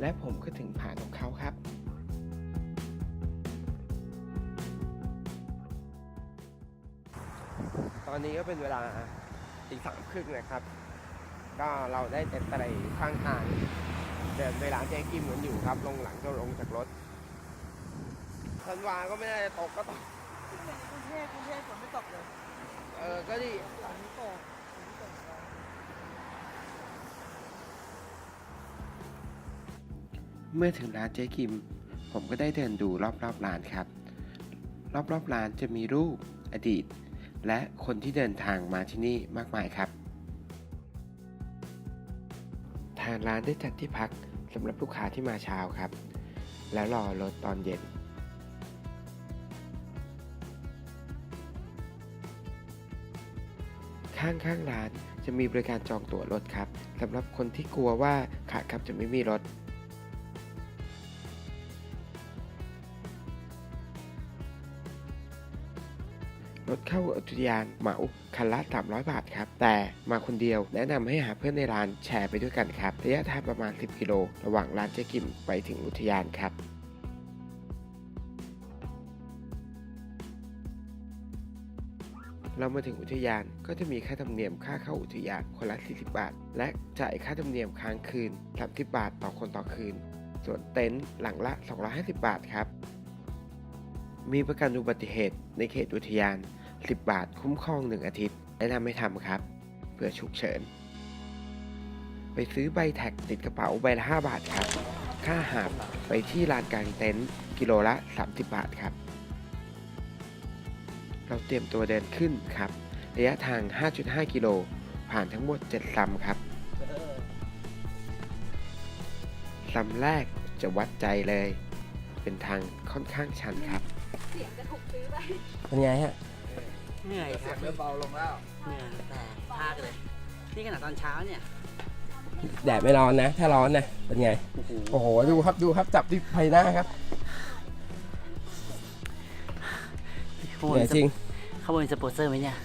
และผมก็ถึงผาของเขาครับ ตอนนี้ก็เป็นเวลาตีสามครึ่งนะครับ ก็เราได้เต็มตะไลข้างทางเดินไปร้านเจ๊กิมกันอยู่ครับ ลงหลังก็ลงจากรถธันวาก็ไม่ได้ตกก็ตกกรุงเทพกรุงเทพฝนไม่ตกเลย เออ ก็ดี ตอนนี้ตกฝนไม่ตกเลย เมื่อถึงร้านเจ๊กิม ผมก็ได้เดินดูรอบๆร้านครับ รอบๆร้านจะมีรูปอดีต และคนที่เดินทางมาที่นี่มากมายครับ ทางร้านได้จัดที่พักสำหรับลูกค้าที่มาเช้าครับ แล้วรอรถตอนเย็นข้างๆร้านจะมีบริการจองตั๋วรถครับสำหรับคนที่กลัวว่าขากลับจะไม่มีรถ เข้าอุทยานเหมาคันละ 300 บาทครับ แต่มาคนเดียวแนะนำให้หาเพื่อนในร้านแชร์ไปด้วยกันครับ ระยะทางประมาณ 10 กิโล ระหว่างร้านเจ๊กิมไปถึงอุทยานครับเรามาถึงอุทยานก็จะมีค่าธรรมเนียมค่าเข้าอุทยานคนละ 40 บาท และจ่ายค่าธรรมเนียมค้างคืน 30 บาทต่อคนต่อคืน ส่วนเต็นท์หลังละ 250 บาทครับ มีประกันอุบัติเหตุในเขตอุทยาน 10 บาทคุ้มครอง 1 อาทิตย์ แนะนำให้ทำครับ เพื่อฉุกเฉิน ไปซื้อใบแท็กติดกระเป๋าใบละ 5 บาทครับ ค่าหาบไปที่ลานกลางเต็นท์กิโลละ 30 บาทครับ เราเตรียมตัวเดินขึ้นครับ ระยะทาง 5.5 กิโล ผ่านทั้งหมด7ลำครับลำแรกจะวัดใจเลย เป็นทางค่อนข้างชันครับเสียงจะถูกซื้อไปเป็นไงฮะ เหนื่อยครับเริ่มเบาลงแล้วเหนื่อยแต่พากเลยนี่ขนาดตอนเช้าเนี่ยแดดไม่ร้อนนะ ถ้าร้อนนะเป็นไง โอ้โหดูครับ ดูครับ จับที่ไฟหน้าครับขโมเหนื่อยจริงขโมยสปอนเซอร์ไหมเนี่ย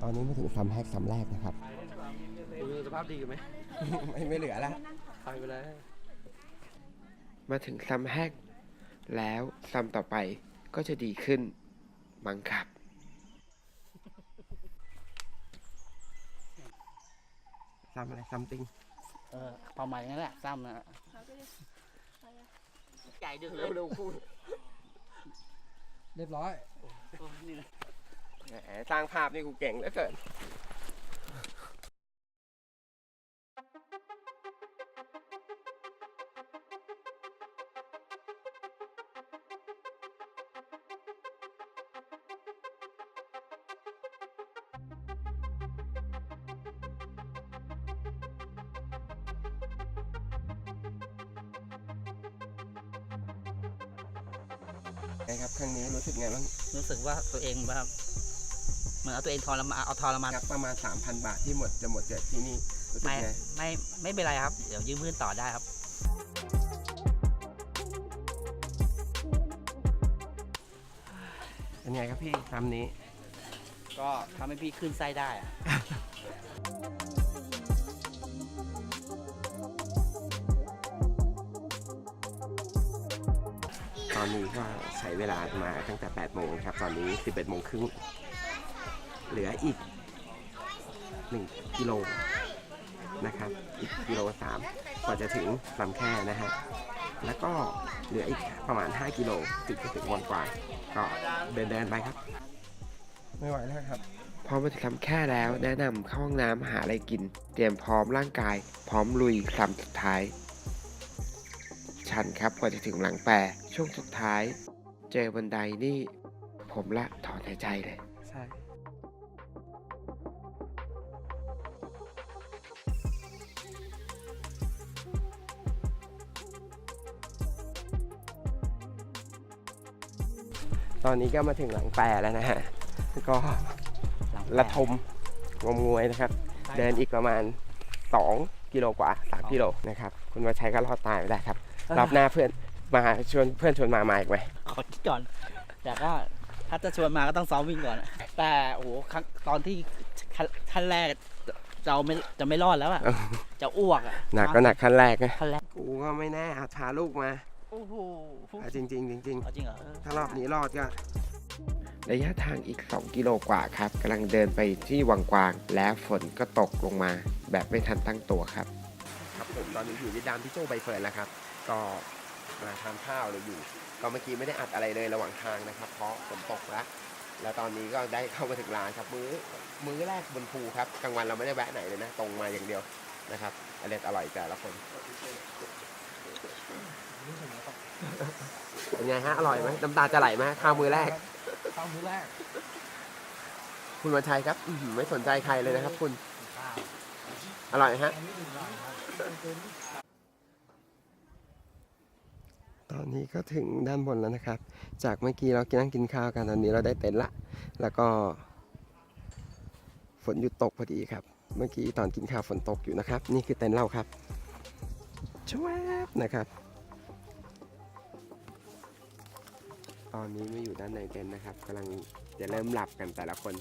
ตอนนี้มาถึงซ้ำแรกซ้ำแรกนะครับสภาพดีไหมไม่ไม่เหลือแล้ว ไปไปแล้ว มาถึงซ้ำแรกแล้วซ้ำต่อไปก็จะดีขึ้นมั้งครับซ้ำอะไรซ้ำติงเออประมาณนั้นแหละซ้ำนะใหญ่ดึงเลยเร็วๆคู่เรียบร้อยโอ้นี่นะแหมสร้างภาพนี่กูเก่งเหลือเกิน ไงครับครั้งนี้รู้สึกไงบ้างรู้สึกว่าตัวเองแบบเหมือนเอาตัวเองทรมานเอาทรมานครับประมาณ 3,000 บาทที่หมดจะหมดจากที่นี่รู้สึกไม่ไงไม่ไม่เป็นไรครับ เดี๋ยวยืมเพื่อนต่อได้ครับ เป็นไงครับพี่ซ้ำนี้ ก็ทำให้พี่ขึ้นไส้ได้อะ อนนี้ก็ใช้เวลามาตั้งแต่ 8 โมงครับ ตอนนี้ 11 โมงครึ่ง เหลืออีก 1 กิโลนะครับ อีกกิโล3กว่าจะถึงลำแค่นะฮะ แล้วก็เหลืออีกประมาณ 5 กิโลถึงจะถึงวันกว่า ก็เดินเดินๆไปครับ ไม่ไหวแล้วครับ พอมาถึงลำแค่แล้วแนะนำเข้าห้องน้ำหาอะไรกิน เตรียมพร้อมร่างกาย พร้อมลุยลำสุดท้าย ชันครับกว่าจะถึงหลังแปรช่วงสุดท้าย เจอบันไดนี่ ผมละถอนหายใจเลย ใช่ ตอนนี้ก็มาถึงหลังแปรแล้วนะฮะ ก็หลังแประทมงมงวยนะครับ เดินอีกประมาณ 2 กิโลกว่า 3 กิโลนะครับ คุณมาใช้ก็รอดตายไม่ได้ครับ รอบหน้าเพื่อนมาชวนเพื่อนชวนมามาอีกไหมขอคิดก่อนแต่ก็ถ้าจะชวนมาก็ต้องซ้อมวิ่งก่อนอะแต่โอ้โหครั้งตอนที่ขั้นขั้นแรกเราไม่จะไม่รอดแล้วอะจะอ้วกอะหนักก็หนักขั้นแรกนะขั้นแรกกูก็ไม่แน่อาจพาลูกมาโอ้โหอะจริงจริงๆจริงเอาจริงเหรอเออๆถ้ารอบนี้รอดก็ระยะทางอีก 2 กิโลกว่าครับกำลังเดินไปที่วังกวาง และฝนก็ตกลงมา แบบไม่ทันตั้งตัวครับ ครับผมตอนนี้อยู่ที่ดามพี่โจใบเฟิร์นแล้วครับ ก็กำลังทานข้าวเลยอยู่ ก็เมื่อกี้ไม่ได้อัดอะไรเลยระหว่างทางนะครับ เพราะฝนตกแล้วแล้วตอนนี้ก็ได้เข้ามาถึงร้านครับ มื้อมื้อแรกบนภูครับกลางวันเราไม่ได้แวะไหนเลยนะ ตรงมาอย่างเดียวนะครับอร่อยอร่อยแต่ละคนเป็นไงฮะอร่อยไหมน้ำตาจะไหลไหมข้าวมื้อแรกข้าวมื้อแรก คุณวันชัยครับอื้อหือไม่สนใจใครเลยนะครับ คุณอร่อยฮะ ตอนนี้ก็ถึงด้านบนแล้วนะครับ จากเมื่อกี้เรากินนั่งกินข้าวกันตอนนี้เราได้เต็นท์ละ แล้วก็ ฝนหยุดตกพอดีครับ เมื่อกี้ตอนกินข้าวฝนตกอยู่นะครับ นี่คือเต็นท์เราครับชวบนะครับ ตอนนี้ไม่อยู่ด้านในเต็นท์นะครับกำลังจะเริ่มหลับกันแต่ละคน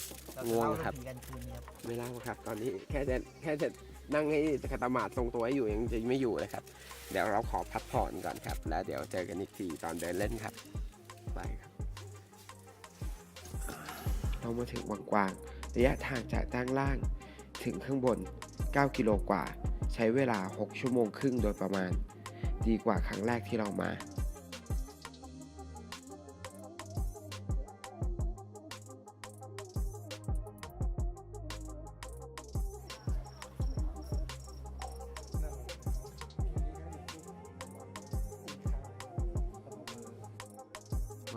ง่วงครับกันคืนนี้ครับไม่เล่าครับ ตอนนี้แค่จะแค่จะ นั่งให้คาตามาดทรงตัวให้อยู่ยังจะไม่อยู่เลยครับ เดี๋ยวเราขอพักผ่อนก่อนครับ แล้วเดี๋ยวเจอกันอีกทีตอนเดินเล่นครับ ไปครับ เรามาถึงวังกวางระยะทางจากด้านล่าง ถึงข้างบน 9 กิโลกว่า ใช้เวลา 6 ชั่วโมงครึ่งโดยประมาณ ดีกว่าครั้งแรกที่เรามา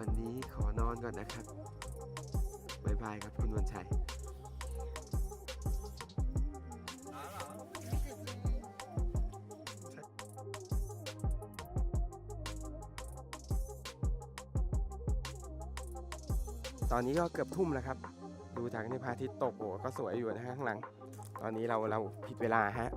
วันนี้ขอนอนก่อนนะครับบายบายครับคุณวันชัยตอนนี้ก็เกือบทุ่มแล้วครับ ดูจากในพระอาทิตย์ตกโอ้ก็สวยอยู่นะฮะข้างหลัง ตอนนี้เราเราผิดเวลาฮะ